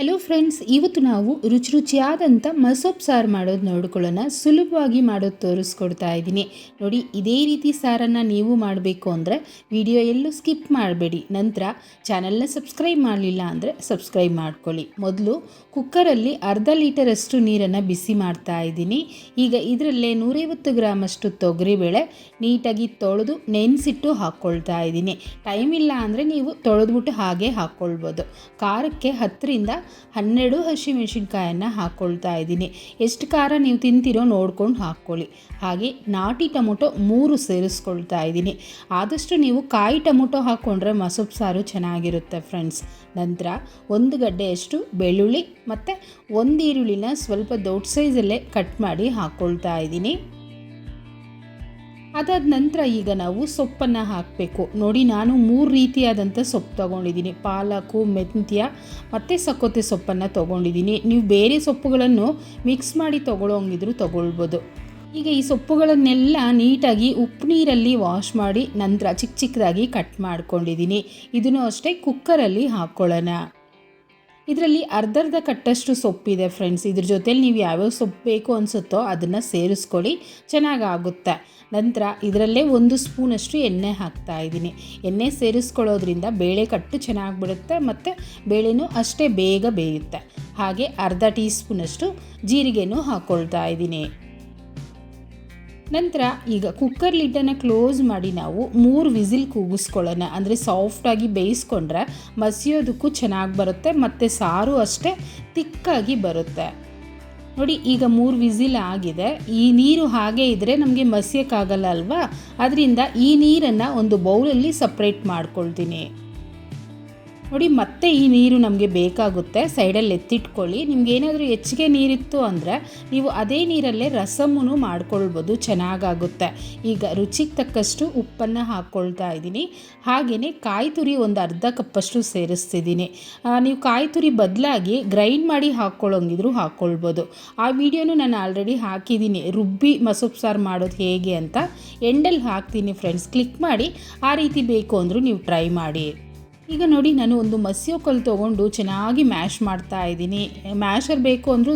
Hello friends ಇವತ್ತು ನಾವು ರುಚಿ ರುಚಿಯಾದಂಥ ಮಸೊಪ್ಪು ಸಾರು ಮಾಡೋದು ನೋಡ್ಕೊಳ್ಳೋಣ. ಸುಲಭವಾಗಿ ಮಾಡೋದು ತೋರಿಸ್ಕೊಡ್ತಾ ಇದ್ದೀನಿ. ನೋಡಿ, ಇದೇ ರೀತಿ ಸಾರನ್ನು ನೀವು ಮಾಡಬೇಕು ಅಂದರೆ ವಿಡಿಯೋ ಎಲ್ಲೂ ಸ್ಕಿಪ್ ಮಾಡಬೇಡಿ. ನಂತರ ಚಾನಲ್ನ ಸಬ್ಸ್ಕ್ರೈಬ್ ಮಾಡಲಿಲ್ಲ ಅಂದರೆ ಸಬ್ಸ್ಕ್ರೈಬ್ ಮಾಡ್ಕೊಳ್ಳಿ. ಮೊದಲು ಕುಕ್ಕರಲ್ಲಿ ಅರ್ಧ ಲೀಟರಷ್ಟು ನೀರನ್ನು ಬಿಸಿ ಮಾಡ್ತಾ ಇದ್ದೀನಿ. ಈಗ ಇದರಲ್ಲೇ ನೂರೈವತ್ತು ಗ್ರಾಮಷ್ಟು ತೊಗರಿಬೇಳೆ ನೀಟಾಗಿ ತೊಳೆದು ನೆನೆಸಿಟ್ಟು ಹಾಕ್ಕೊಳ್ತಾ ಇದ್ದೀನಿ. ಟೈಮ್ ಇಲ್ಲ ಅಂದರೆ ನೀವು ತೊಳೆದ್ಬಿಟ್ಟು ಹಾಗೆ ಹಾಕ್ಕೊಳ್ಬೋದು. ಖಾರಕ್ಕೆ ಹತ್ತರಿಂದ ಹನ್ನೆರಡು ಹಸಿಮೆಣಸಿನ್ಕಾಯನ್ನು ಹಾಕ್ಕೊಳ್ತಾ ಇದ್ದೀನಿ. ಎಷ್ಟು ಖಾರ ನೀವು ತಿಂತೀರೋ ನೋಡ್ಕೊಂಡು ಹಾಕ್ಕೊಳ್ಳಿ. ಹಾಗೆ ನಾಟಿ ಟೊಮೊಟೊ ಮೂರು ಸೇರಿಸ್ಕೊಳ್ತಾ ಇದ್ದೀನಿ. ಆದಷ್ಟು ನೀವು ಕಾಯಿ ಟೊಮೊಟೊ ಹಾಕ್ಕೊಂಡ್ರೆ ಮಸೊಪ್ಪು ಸಾರು ಚೆನ್ನಾಗಿರುತ್ತೆ ಫ್ರೆಂಡ್ಸ್. ನಂತರ ಒಂದು ಗಡ್ಡೆಯಷ್ಟು ಬೆಳ್ಳುಳ್ಳಿ ಮತ್ತು ಒಂದು ಈರುಳ್ಳಿನ ಸ್ವಲ್ಪ ದೊಡ್ಡ ಸೈಜಲ್ಲೇ ಕಟ್ ಮಾಡಿ ಹಾಕ್ಕೊಳ್ತಾ ಇದ್ದೀನಿ. ಅದಾದ ನಂತರ ಈಗ ನಾವು ಸೊಪ್ಪನ್ನು ಹಾಕಬೇಕು. ನೋಡಿ, ನಾನು ಮೂರು ರೀತಿಯಾದಂಥ ಸೊಪ್ಪು ತೊಗೊಂಡಿದ್ದೀನಿ. ಪಾಲಕು, ಮೆಂತ್ಯ, ಮತ್ತು ಸಕೋತೆ ಸೊಪ್ಪನ್ನು ತೊಗೊಂಡಿದ್ದೀನಿ. ನೀವು ಬೇರೆ ಸೊಪ್ಪುಗಳನ್ನು ಮಿಕ್ಸ್ ಮಾಡಿ ತೊಗೊಳೋಂಗಿದ್ರು ತೊಗೊಳ್ಬೋದು. ಈಗ ಈ ಸೊಪ್ಪುಗಳನ್ನೆಲ್ಲ ನೀಟಾಗಿ ಉಪ್ಪು ನೀರಲ್ಲಿ ವಾಶ್ ಮಾಡಿ ನಂತರ ಚಿಕ್ಕ ಚಿಕ್ಕದಾಗಿ ಕಟ್ ಮಾಡ್ಕೊಂಡಿದ್ದೀನಿ. ಇದನ್ನು ಅಷ್ಟೇ ಕುಕ್ಕರಲ್ಲಿ ಹಾಕ್ಕೊಳ್ಳೋಣ. ಇದರಲ್ಲಿ ಅರ್ಧರ್ಧ ಕಟ್ಟಷ್ಟು ಸೊಪ್ಪಿದೆ ಫ್ರೆಂಡ್ಸ್ ಇದ್ರ ಜೊತೆಲಿ ನೀವು ಯಾವ್ಯಾವ ಸೊಪ್ಪು ಬೇಕು ಅನಿಸುತ್ತೋ ಅದನ್ನು ಸೇರಿಸ್ಕೊಳ್ಳಿ. ಚೆನ್ನಾಗಾಗುತ್ತೆ. ನಂತರ ಇದರಲ್ಲೇ ಒಂದು ಸ್ಪೂನಷ್ಟು ಎಣ್ಣೆ ಹಾಕ್ತಾ ಇದ್ದೀನಿ. ಎಣ್ಣೆ ಸೇರಿಸ್ಕೊಳ್ಳೋದ್ರಿಂದ ಬೇಳೆ ಕಟ್ಟು ಚೆನ್ನಾಗಿ ಬಿಡುತ್ತೆ ಮತ್ತು ಬೇಳೆನೂ ಅಷ್ಟೇ ಬೇಗ ಬೇಯುತ್ತೆ. ಹಾಗೆ ಅರ್ಧ ಟೀ ಸ್ಪೂನಷ್ಟು ಜೀರಿಗೆನೂ ಹಾಕ್ಕೊಳ್ತಾ ಇದ್ದೀನಿ. ನಂತರ ಈಗ ಕುಕ್ಕರ್ ಲಿಡ್ಡನ್ನು ಕ್ಲೋಸ್ ಮಾಡಿ ನಾವು ಮೂರು ವಿಸಿಲ್ ಕೂಗಿಸ್ಕೊಳ್ಳೋಣ. ಅಂದರೆ ಸಾಫ್ಟಾಗಿ ಬೇಯಿಸ್ಕೊಂಡ್ರೆ ಮಸಿಯೋದಕ್ಕೂ ಚೆನ್ನಾಗಿ ಬರುತ್ತೆ, ಮತ್ತು ಸಾರು ಅಷ್ಟೇ ತಿಕ್ಕಾಗಿ ಬರುತ್ತೆ. ನೋಡಿ, ಈಗ ಮೂರು ವಿಸಿಲ್ ಆಗಿದೆ. ಈ ನೀರು ಹಾಗೆ ಇದ್ದರೆ ನಮಗೆ ಮಸಿಯೋಕ್ಕಾಗಲ್ಲ ಅಲ್ವಾ? ಅದರಿಂದ ಈ ನೀರನ್ನು ಒಂದು ಬೌಲಲ್ಲಿ ಸಪ್ರೇಟ್ ಮಾಡ್ಕೊಳ್ತೀನಿ. ನೋಡಿ, ಮತ್ತೆ ಈ ನೀರು ನಮಗೆ ಬೇಕಾಗುತ್ತೆ. ಸೈಡಲ್ಲಿ ಎತ್ತಿಟ್ಕೊಳ್ಳಿ. ನಿಮ್ಗೆ ಏನಾದರೂ ಹೆಚ್ಚಿಗೆ ನೀರಿತ್ತು ಅಂದರೆ ನೀವು ಅದೇ ನೀರಲ್ಲೇ ರಸಮೂ ಮಾಡ್ಕೊಳ್ಬೋದು, ಚೆನ್ನಾಗಾಗುತ್ತೆ. ಈಗ ರುಚಿಗೆ ತಕ್ಕಷ್ಟು ಉಪ್ಪನ್ನು ಹಾಕ್ಕೊಳ್ತಾ ಇದ್ದೀನಿ. ಹಾಗೆಯೇ ಕಾಯಿ ತುರಿ ಒಂದು ಅರ್ಧ ಕಪ್ಪಷ್ಟು ಸೇರಿಸ್ತಿದ್ದೀನಿ. ನೀವು ಕಾಯಿ ತುರಿ ಬದಲಾಗಿ ಗ್ರೈಂಡ್ ಮಾಡಿ ಹಾಕ್ಕೊಳ್ಳೋಂಗಿದ್ರು ಹಾಕ್ಕೊಳ್ಬೋದು ಆ ವಿಡಿಯೋನು ನಾನು ಆಲ್ರೆಡಿ ಹಾಕಿದ್ದೀನಿ. ರುಬ್ಬಿ ಮಸೂಪ್ ಸಾರು ಮಾಡೋದು ಹೇಗೆ ಅಂತ. ಎಂಡಲ್ಲಿ ಹಾಕ್ತೀನಿ ಫ್ರೆಂಡ್ಸ್. ಕ್ಲಿಕ್ ಮಾಡಿ ಆ ರೀತಿ ಬೇಕು ಅಂದರೂ ನೀವು ಟ್ರೈ ಮಾಡಿ. ಈಗ ನೋಡಿ, ನಾನು ಒಂದು ಮಸಿಯೋ ಕಲ್ಲು ತೊಗೊಂಡು ಚೆನ್ನಾಗಿ ಮ್ಯಾಶ್ ಮಾಡ್ತಾ ಇದ್ದೀನಿ. ಮ್ಯಾಶರ್ ಬೇಕು ಅಂದರೂ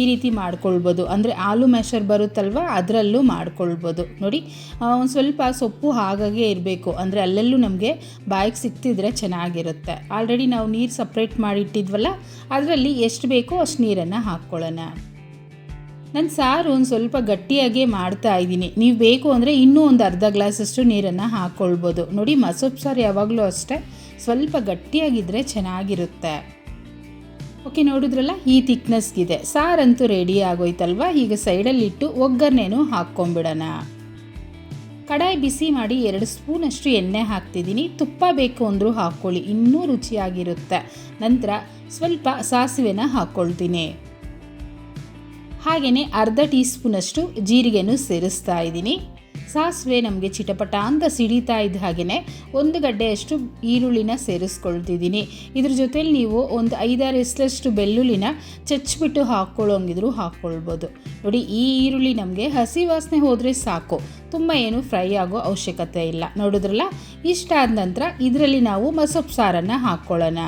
ಈ ರೀತಿ ಮಾಡ್ಕೊಳ್ಬೋದು. ಅಂದರೆ ಆಲೂ ಮ್ಯಾಶರ್ ಬರುತ್ತಲ್ವ, ಅದರಲ್ಲೂ ಮಾಡ್ಕೊಳ್ಬೋದು. ನೋಡಿ ಒಂದು ಸ್ವಲ್ಪ ಸೊಪ್ಪು ಹಾಗಾಗೆ ಇರಬೇಕು. ಅಂದರೆ ಅಲ್ಲೆಲ್ಲೂ ನಮಗೆ ಬಾಯಿಗೆ ಸಿಕ್ತಿದ್ರೆ ಚೆನ್ನಾಗಿರುತ್ತೆ. ಆಲ್ರೆಡಿ ನಾವು ನೀರು ಸಪ್ರೇಟ್ ಮಾಡಿಟ್ಟಿದ್ವಲ್ಲ, ಅದರಲ್ಲಿ ಎಷ್ಟು ಬೇಕೋ ಅಷ್ಟು ನೀರನ್ನು ಹಾಕ್ಕೊಳ್ಳೋಣ. ನಾನು ಸಾರು ಒಂದು ಸ್ವಲ್ಪ ಗಟ್ಟಿಯಾಗೇ ಮಾಡ್ತಾ ಇದ್ದೀನಿ. ನೀವು ಬೇಕು ಅಂದರೆ ಇನ್ನೂ ಒಂದು ಅರ್ಧ ಗ್ಲಾಸಷ್ಟು ನೀರನ್ನು ಹಾಕ್ಕೊಳ್ಬೋದು ನೋಡಿ ಮಸೊಪ್ಪು ಸಾರು ಯಾವಾಗಲೂ ಅಷ್ಟೇ ಸ್ವಲ್ಪ ಗಟ್ಟಿಯಾಗಿದ್ದರೆ ಚೆನ್ನಾಗಿರುತ್ತೆ. ಓಕೆ, ನೋಡಿದ್ರಲ್ಲ? ಈ ಥಿಕ್ನೆಸ್ಗಿದೆ. ಸಾರಂತೂ ರೆಡಿ ಆಗೋಯ್ತಲ್ವ? ಈಗ ಸೈಡಲ್ಲಿಟ್ಟು ಒಗ್ಗರಣೆನೂ ಹಾಕ್ಕೊಂಬಿಡೋಣ. ಕಡಾಯಿ ಬಿಸಿ ಮಾಡಿ ಎರಡು ಸ್ಪೂನಷ್ಟು ಎಣ್ಣೆ ಹಾಕ್ತಿದ್ದೀನಿ. ತುಪ್ಪ ಬೇಕು ಅಂದರೂ ಹಾಕ್ಕೊಳ್ಳಿ. ಇನ್ನೂ ರುಚಿಯಾಗಿರುತ್ತೆ. ನಂತರ ಸ್ವಲ್ಪ ಸಾಸಿವೆನ ಹಾಕ್ಕೊಳ್ತೀನಿ ಹಾಗೆಯೇ ಅರ್ಧ ಟೀ ಸ್ಪೂನಷ್ಟು ಜೀರಿಗೆಯನ್ನು ಸೇರಿಸ್ತಾ ಇದ್ದೀನಿ. ಸಾಸಿವೆ ನಮಗೆ ಚಿಟಪಟ ಅಂತ ಸಿಡಿತಾ ಇದ್ದ ಹಾಗೆಯೇ ಒಂದು ಗಡ್ಡೆಯಷ್ಟು ಈರುಳ್ಳಿನ ಸೇರಿಸ್ಕೊಳ್ತಿದ್ದೀನಿ. ಇದ್ರ ಜೊತೆಲಿ ನೀವು ಒಂದು ಐದಾರು ಎಸ್ಲಷ್ಟು ಬೆಳ್ಳುಳ್ಳಿನ ಚಚ್ಚಿಬಿಟ್ಟು ಹಾಕ್ಕೊಳ್ಳೋಂಗಿದ್ರು ಹಾಕ್ಕೊಳ್ಬೋದು. ನೋಡಿ, ಈ ಈರುಳ್ಳಿ ನಮಗೆ ಹಸಿ ವಾಸನೆ ಹೋದರೆ ಸಾಕು. ತುಂಬ ಏನು ಫ್ರೈ ಆಗೋ ಅವಶ್ಯಕತೆ ಇಲ್ಲ. ನೋಡಿದ್ರಲ್ಲ? ಇಷ್ಟ ಆದ ನಂತರ ಇದರಲ್ಲಿ ನಾವು ಮಸೊಪ್ಪು ಸಾರನ್ನು ಹಾಕ್ಕೊಳ್ಳೋಣ.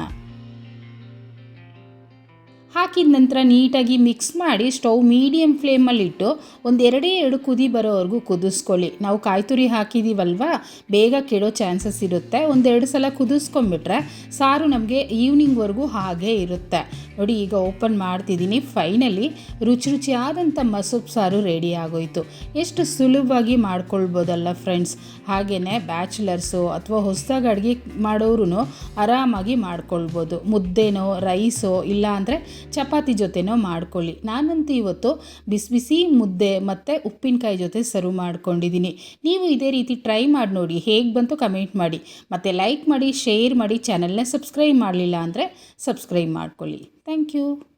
ಹಾಕಿದ ನಂತರ ನೀಟಾಗಿ ಮಿಕ್ಸ್ ಮಾಡಿ ಸ್ಟವ್ ಮೀಡಿಯಮ್ ಫ್ಲೇಮಲ್ಲಿಟ್ಟು ಒಂದು ಎರಡೇ ಎರಡು ಕುದಿ ಬರೋವರೆಗೂ ಕುದಿಸ್ಕೊಳ್ಳಿ. ನಾವು ಕಾಯಿ ತುರಿ ಹಾಕಿದ್ದೀವಲ್ವಾ ಬೇಗ ಕೆಡೋ ಚಾನ್ಸಸ್ ಇರುತ್ತೆ. ಒಂದೆರಡು ಸಲ ಕುದಿಸ್ಕೊಂಬಿಟ್ರೆ ಸಾರು ನಮಗೆ ಈವ್ನಿಂಗ್ವರೆಗೂ ಹಾಗೆ ಇರುತ್ತೆ. ನೋಡಿ, ಈಗ ಓಪನ್ ಮಾಡ್ತಿದ್ದೀನಿ. ಫೈನಲಿ ರುಚಿ ರುಚಿಯಾದಂಥ ಮಸೂಪ್ ಸಾರು ರೆಡಿ ಆಗೋಯಿತು. ಎಷ್ಟು ಸುಲಭವಾಗಿ ಮಾಡ್ಕೊಳ್ಬೋದಲ್ಲ ಫ್ರೆಂಡ್ಸ್ ಹಾಗೆಯೇ ಬ್ಯಾಚುಲರ್ಸು ಅಥವಾ ಹೊಸದಾಗಿ ಅಡುಗೆ ಮಾಡೋರು ಆರಾಮಾಗಿ ಮಾಡ್ಕೊಳ್ಬೋದು. ಮುದ್ದೆನೋ ರೈಸೋ ಇಲ್ಲ ಅಂದರೆ ಚಪಾತಿ ಜೊತೆನೋ ಮಾಡ್ಕೊಳ್ಳಿ. ನಾನಂತೂ ಇವತ್ತು ಬಿಸಿ ಬಿಸಿ ಮುದ್ದೆ ಮತ್ತು ಉಪ್ಪಿನಕಾಯಿ ಜೊತೆ ಸರ್ವ್ ಮಾಡ್ಕೊಂಡಿದ್ದೀನಿ. ನೀವು ಇದೇ ರೀತಿ ಟ್ರೈ ಮಾಡಿ ನೋಡಿ ಹೇಗೆ ಬಂತು ಕಮೆಂಟ್ ಮಾಡಿ. ಮತ್ತು ಲೈಕ್ ಮಾಡಿ ಶೇರ್ ಮಾಡಿ ಚಾನಲ್ನ ಸಬ್ಸ್ಕ್ರೈಬ್ ಮಾಡಲಿಲ್ಲ ಅಂದರೆ ಸಬ್ಸ್ಕ್ರೈಬ್ ಮಾಡ್ಕೊಳ್ಳಿ. Thank you